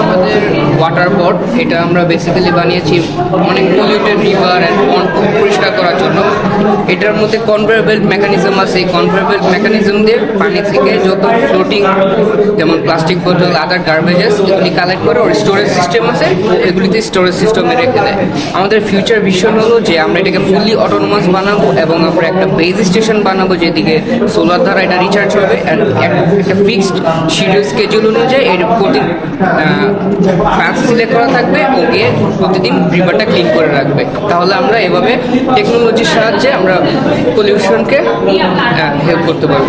আমাদের ওয়াটার পট এটা আমরা বেসিক্যালি বানিয়েছি অনেক পলিউটেড রিভার অ্যান্ড পরিষ্কার করার জন্য। এটার মধ্যে কনভেয়ার বেল্ট মেকানিজম আছে। এই কনভেয়ার বেল্ট মেকানিজম দিয়ে পানি থেকে যত ফ্লোটিং যেমন প্লাস্টিক বোতল আদার গার্বেজেস এগুলি কালেক্ট করে ওর স্টোরেজ সিস্টেম আছে, এগুলিতে স্টোরেজ সিস্টেমে রেখে দেয়। আমাদের ফিউচার ভিশন হলো যে আমরা এটাকে ফুললি অটোনোমাস বানাবো এবং আমরা একটা বেজ স্টেশন বানাবো যেদিকে সোলার দ্বারা এটা রিচার্জ হবে অ্যান্ড একটা ফিক্সড শিডিউল স্কেজুল অনুযায়ী এর প্রতি পাঁচ সিলেক্ট করা থাকবে ও গিয়ে প্রতিদিন রিভারটা ক্লিন করে রাখবে। তাহলে আমরা এভাবে টেকনোলজির সাহায্যে আমরা পলিউশনকে হেল্প করতে পারব